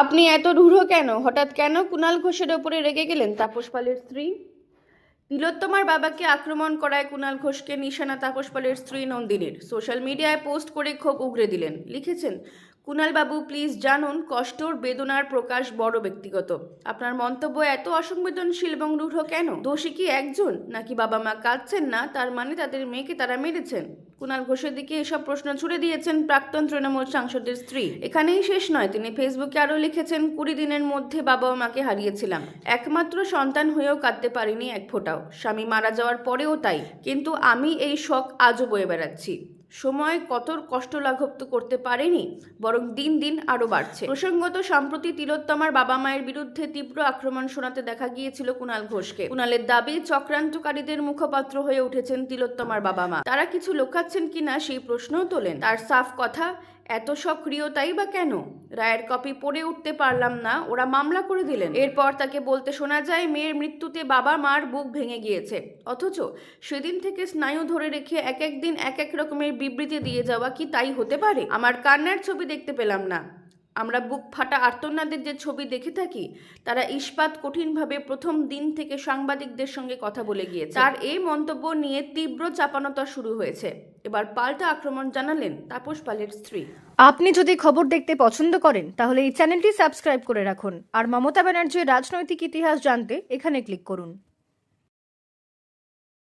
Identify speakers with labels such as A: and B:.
A: আপনি এত রূঢ় কেন? হঠাৎ কেন কুণাল ঘোষের ওপরে রেগে গেলেন তাপস পালের স্ত্রী? তিলোত্তমার বাবাকে আক্রমণ করায় কুণাল ঘোষকে নিশানা তাপস পালের স্ত্রী নন্দিনীর। সোশ্যাল মিডিয়ায় পোস্ট করে ক্ষোভ উগরে দিলেন। লিখেছেন কুণাল বাবু প্লিজ জানুন, কষ্টর বেদনার প্রকাশ বড় ব্যক্তিগত। আপনার মন্তব্য এত অসংবেদনশীল এবং রূঢ় কেন? দোষী কি একজন? নাকি বাবা মা কাঁদছেন না? তার মানে তাদের মেয়েকে তারা মেরেছেন। কুণাল ঘোষের দিকে এসব প্রশ্ন ছুড়ে দিয়েছেন প্রাক্তন তৃণমূল সাংসদের স্ত্রী। এখানেই শেষ নয়, তিনি ফেসবুকে আরও লিখেছেন, কুড়ি দিনের মধ্যে বাবা ও মাকে হারিয়েছিলাম। একমাত্র সন্তান হয়েও কাঁদতে পারিনি এক ফোঁটাও। স্বামী মারা যাওয়ার পরেও তাই। কিন্তু আমি এই শখ আজও বয়ে বেড়াচ্ছি। সময় কত কষ্ট লাঘব তো করতে পারেনি, বরং দিন দিন আরও বাড়ছে। প্রসঙ্গত, সম্প্রতি তিলোত্তমার বাবা মায়ের বিরুদ্ধে তীব্র আক্রমণ শোনাতে দেখা গিয়েছিল কুণাল ঘোষকে। কুণালের দাবি, চক্রান্তকারীদের মুখপাত্র হয়ে উঠেছেন তিলোত্তমার বাবা মা। তারা কিছু লোকাচ্ছেন কিনা সেই প্রশ্নও তোলেন। তার সাফ কথা এত সক্রিয়তাই বা কেন? রায়ের কপি পড়ে উঠতে পারলাম না, ওরা মামলা করে দিলেন। এরপর তাকে বলতে শোনা যায়, মেয়ের মৃত্যুতে বাবা মার বুক ভেঙে গিয়েছে। অথচ সেদিন থেকে স্নায়ু ধরে রেখে এক এক দিন এক এক রকমের বিবৃতি দিয়ে যাওয়া কি তাই হতে পারে? আমার কান্নার ছবি দেখতে পেলাম না। আমরা বুক ফাটা আর্তনাদের যে ছবি দেখে থাকি তারা ইস্পাত কঠিনভাবে প্রথম দিন থেকে সাংবাদিকদের সঙ্গে কথা বলে গিয়েছে। তার এই মন্তব্য নিয়ে তীব্র চাপানোতা শুরু হয়েছে। এবার পাল্টা আক্রমণ জানালেন তাপস পালের স্ত্রী।
B: আপনি যদি খবর দেখতে পছন্দ করেন তাহলে এই চ্যানেলটি সাবস্ক্রাইব করে রাখুন। আর মমতা ব্যানার্জির রাজনৈতিক ইতিহাস জানতে এখানে ক্লিক করুন।